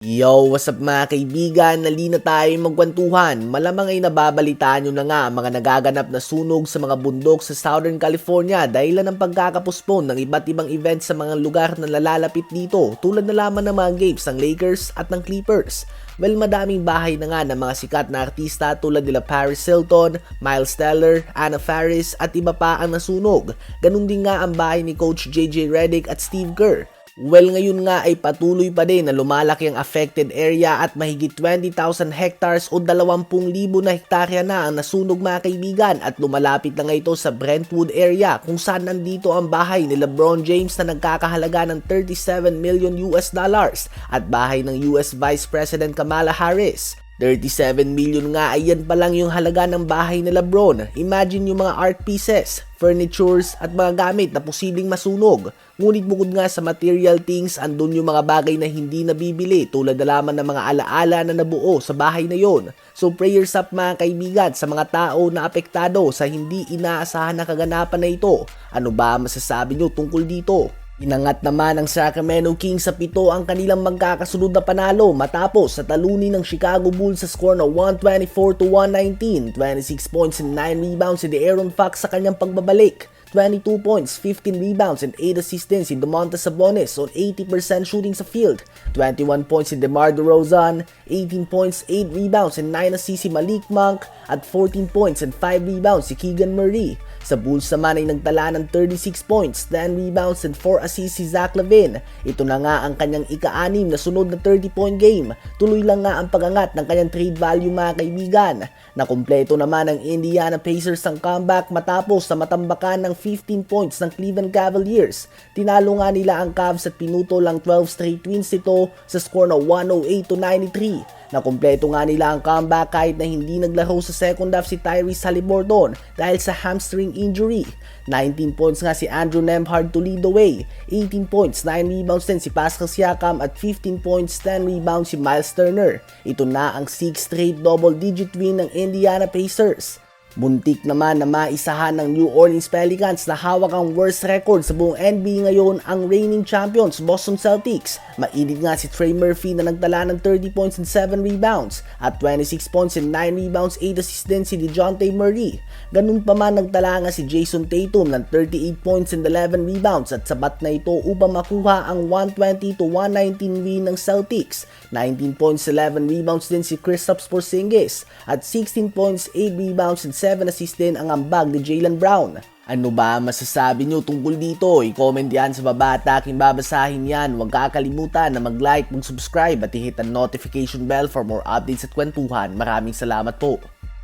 Yo, what's up mga kaibigan? Nali na tayo magkwentuhan. Malamang ay nababalita nyo na nga ang mga nagaganap na sunog sa mga bundok sa Southern California dahil ng pagkakapospon ng iba't ibang events sa mga lugar na nalalapit dito tulad na lamang ng mga games ng Lakers at ng Clippers. Well, madaming bahay na nga ng mga sikat na artista tulad nila Paris Hilton, Miles Teller, Anna Faris at iba pa ang nasunog. Ganun din nga ang bahay ni Coach JJ Redick at Steve Kerr. Well, ngayon nga ay patuloy pa din na lumalaki ang affected area at mahigit 20,000 hectares o 20,000 na hektarya na ang nasunog mga kaibigan at lumalapit na nga ito sa Brentwood area kung saan nandito ang bahay ni LeBron James na nagkakahalaga ng 37 million US dollars at bahay ng US Vice President Kamala Harris. 37 million nga ay yan pa lang yung halaga ng bahay ni Lebron. Imagine yung mga art pieces, furnitures at mga gamit na posibleng masunog. Ngunit bukod nga sa material things, andun yung mga bagay na hindi nabibili tulad na lamang ng mga alaala na nabuo sa bahay na yon. So prayers up mga kaibigan sa mga tao na apektado sa hindi inaasahan na kaganapan na ito. Ano ba masasabi nyo tungkol dito? Inangat naman ng Sacramento Kings sa pito ang kanilang magkakasunod na panalo matapos sa talunin ng Chicago Bulls sa score na 124 to 119, 26 points and 9 rebounds si De'Aaron Fox sa kanyang pagbabalik. 22 points, 15 rebounds, and 8 assists din si Domantas Sabonis on 80% shooting sa field. 21 points si DeMar DeRozan, 18 points, 8 rebounds, and 9 assists si Malik Monk, at 14 points and 5 rebounds si Keegan Murray. Sa Bulls naman ay nagtala ng 36 points, 10 rebounds, and 4 assists si Zach Lavin. Ito na nga ang kanyang ika-anim na sunod na 30-point game. Tuloy lang nga ang pagangat ng kanyang trade value mga kaibigan. Nakumpleto naman ang Indiana Pacers ang comeback matapos sa matambakan ng 15 points ng Cleveland Cavaliers. Tinalo nga nila ang Cavs at pinuto lang 12 straight wins ito sa score na 108 to 93. Nakumpleto nga nila ang comeback kahit na hindi naglaro sa second half si Tyrese Haliburton dahil sa hamstring injury. 19 points nga si Andrew Nemhard to lead the way. 18 points, 9 rebounds din si Pascal Siakam at 15 points, 10 rebounds si Miles Turner. Ito na ang 6 straight double-digit win ng Indiana Pacers. Buntik naman na maisahan ng New Orleans Pelicans na hawak ang worst record sa buong NBA ngayon ang reigning champions Boston Celtics. Mainit nga si Trey Murphy na nagtala ng 30 points and 7 rebounds at 26 points and 9 rebounds 8 assists din si DeJounte Murray. Ganun pa man nagtala nga si Jason Tatum ng 38 points and 11 rebounds at sabat na ito upang makuha ang 120 to 119 win ng Celtics. 19 points 11 rebounds din si Kristaps Porzingis at 16 points 8 rebounds and 7 assists din ang ambag ni Jalen Brown. Ano ba masasabi nyo tungkol dito? I-comment yan sa baba at aking babasahin yan. Huwag kakalimutan na mag-like, mag-subscribe at i-hit ang notification bell for more updates at kwentuhan. Maraming salamat po.